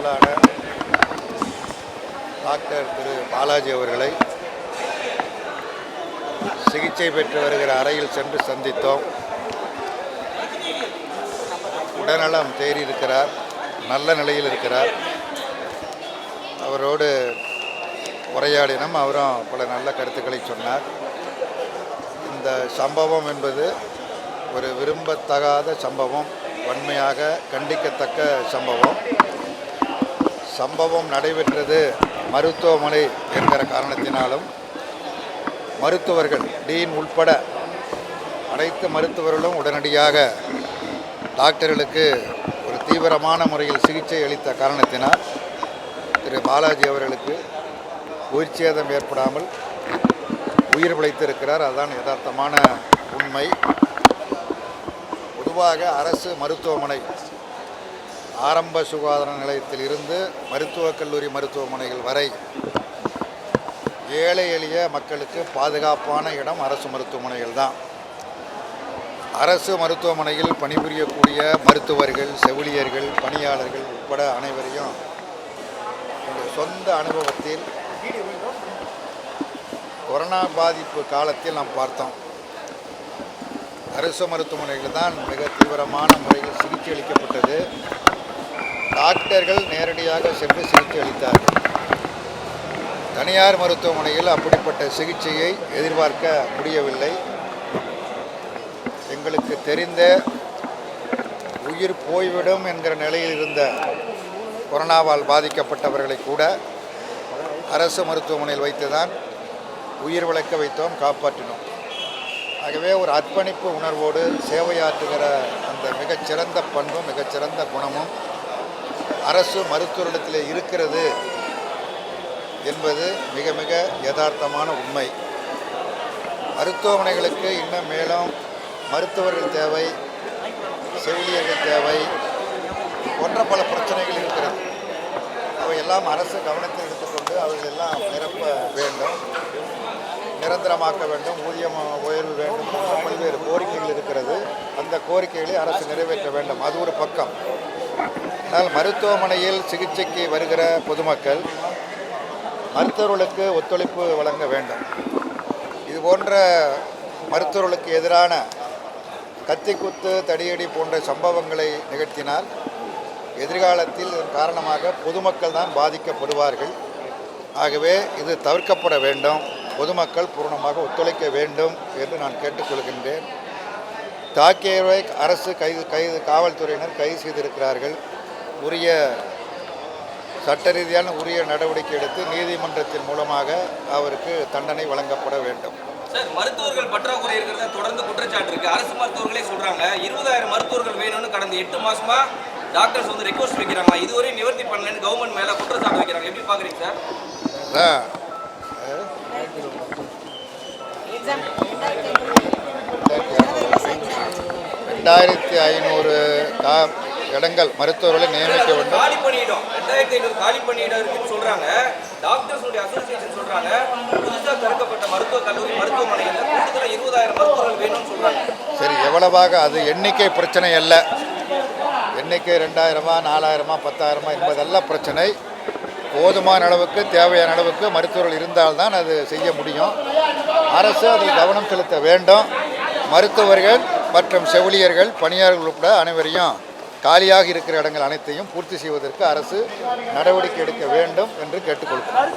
மதிப்புக்குள்ளான doctor திரு பாலாஜி அவர்களை சிகிச்சை பெற்று வருகிற அறையில் சென்று சந்தித்தோம். உடல்நலம் தேறி இருக்கிறார் நல்ல நிலையில் இருக்கிறார். அவரோடு உரையாடினோம் அவரும் பல நல்ல கருத்துக்களை சொன்னார். இந்த சம்பவம் என்பது ஒரு விரும்பத்தகாத சம்பவம் வன்மையாக கண்டிக்கத்தக்க சம்பவம். சம்பவம் நடைபெற்றது மருத்துவமனை என்கிற காரணத்தினாலும் மருத்துவர்கள் டீன் உட்பட அனைத்து மருத்துவர்களும் உடனடியாக டாக்டர்களுக்கு ஒரு தீவிரமான முறையில் சிகிச்சை அளித்த காரணத்தினால் திரு பாலாஜி அவர்களுக்கு உயிர் சேதம் ஏற்படாமல் உயிர் பிழைத்திருக்கிறார். அதுதான் யதார்த்தமான உண்மை. பொதுவாக அரசு மருத்துவமனை ஆரம்ப சுகாதார நிலையத்தில் இருந்து மருத்துவக் கல்லூரி மருத்துவமனைகள் வரை ஏழை எளிய மக்களுக்கு பாதுகாப்பான இடம் அரசு மருத்துவமனைகள் தான். அரசு மருத்துவமனையில் பணிபுரியக்கூடிய மருத்துவர்கள் செவிலியர்கள் பணியாளர்கள் உட்பட அனைவரையும் எங்கள் சொந்த அனுபவத்தில் கொரோனா பாதிப்பு காலத்தில் நாம் பார்த்தோம். அரசு மருத்துவமனைகள் தான் மிக தீவிரமான முறையில் சிகிச்சை அளிக்கப்பட்டது. டாக்டர்கள் நேரடியாக சென்று சிகிச்சை அளித்தார்கள். தனியார் மருத்துவமனையில் அப்படிப்பட்ட சிகிச்சையை எதிர்பார்க்க முடியவில்லை. எங்களுக்கு தெரிந்த உயிர் போய்விடும் என்கிற நிலையில் இருந்த கொரோனாவால் பாதிக்கப்பட்டவர்களை கூட அரசு மருத்துவமனையில் வைத்துதான் உயிர் விளக்க வைத்தோம் காப்பாற்றினோம். ஆகவே ஒரு அர்ப்பணிப்பு உணர்வோடு சேவையாற்றுகிற அந்த மிகச்சிறந்த பண்பும் மிகச்சிறந்த குணமும் அரசு மருத்துவரிடத்தில் இருக்கிறது என்பது மிக மிக யதார்த்தமான உண்மை. மருத்துவமனைகளுக்கு இன்னும் மேலும் மருத்துவர்கள் தேவை செவிலியர்கள் தேவை போன்ற பல பிரச்சனைகள் இருக்கிறது. அவையெல்லாம் அரசு கவனத்தில் எடுத்துக்கொண்டு அவர்கள் எல்லாம் நிரப்ப வேண்டும் நிரந்தரமாக்க வேண்டும் ஊதியம் உயர்வு வேண்டும் போன்ற பல்வேறு கோரிக்கைகள் இருக்கிறது. அந்த கோரிக்கைகளை அரசு நிறைவேற்ற வேண்டும். அது ஒரு பக்கம். ஆனால் மருத்துவமனையில் சிகிச்சைக்கு வருகிற பொதுமக்கள் மருத்துவர்களுக்கு ஒத்துழைப்பு வழங்க வேண்டும். இது போன்ற மருத்துவர்களுக்கு எதிரான கத்திக்குத்து தடியடி போன்ற சம்பவங்களை நிகழ்த்தினால் எதிர்காலத்தில் இதன் காரணமாக பொதுமக்கள் தான் பாதிக்கப்படுவார்கள். ஆகவே இது தவிர்க்கப்பட வேண்டும். பொதுமக்கள் பூர்ணமாக ஒத்துழைக்க வேண்டும் என்று நான் கேட்டுக்கொள்கின்றேன். தாக்கியவரை அரசு கைது கைது காவல்துறையினர் கைது செய்திருக்கிறார்கள். உரிய சட்ட ரீதியான உரிய நடவடிக்கை எடுத்து நீதிமன்றத்தின் மூலமாக அவருக்கு தண்டனை வழங்கப்பட வேண்டும். சார் மருத்துவர்கள் பற்றாக்குறை இருக்கிறதா தொடர்ந்து குற்றச்சாட்டு இருக்கு. அரசு மருத்துவர்களே சொல்றாங்க இருபதாயிரம் மருத்துவர்கள் வேணும்னு கடந்த எட்டு மாசமா டாக்டர்ஸ் வந்து ரெக்வஸ்ட் வைக்கிறாங்க. இதுவரை நிவர்த்தி பண்ணலன்னு கவர்மெண்ட் மேல குற்றச்சாட்டு வைக்கிறாங்க. எப்படி பாக்குறீங்க சார்? ரெண்டாயிரத்தி ஐநூறு கா இடங்கள் மருத்துவர்களை நியமிக்க வேண்டும். காலி பண்ணிட்டோம். ரெண்டாயிரத்தி ஐநூறு காலி பண்ணிடம் இருக்குன்னு சொல்றாங்க. டாக்டர்ஸ் அசோசியேஷன் சொல்றாங்க. புதுசா திறக்கப்பட்ட மருத்துவ கல்லூரி மருத்துவமனைகள்ல கூடுதலா இருபதாயிரம் மருத்துவர்கள் வேணும்னு சொல்றாங்க. சரி எவ்வளவாக? அது எண்ணிக்கை பிரச்சனை அல்ல. எண்ணிக்கை ரெண்டாயிரமா நாலாயிரமா பத்தாயிரமா என்பதல்ல பிரச்சனை. போதுமான அளவுக்கு தேவையான அளவுக்கு மருத்துவர்கள் இருந்தால்தான் அது செய்ய முடியும். அரசு அதில் கவனம் செலுத்த வேண்டும். மருத்துவர்கள் மற்றும் செவிலியர்கள் பணியாளர்கள் உட்பட அனைவரையும் காலியாக இருக்கிற இடங்கள் அனைத்தையும் பூர்த்தி செய்வதற்கு அரசு நடவடிக்கை எடுக்க வேண்டும் என்று கேட்டுக்கொள்கிறோம்.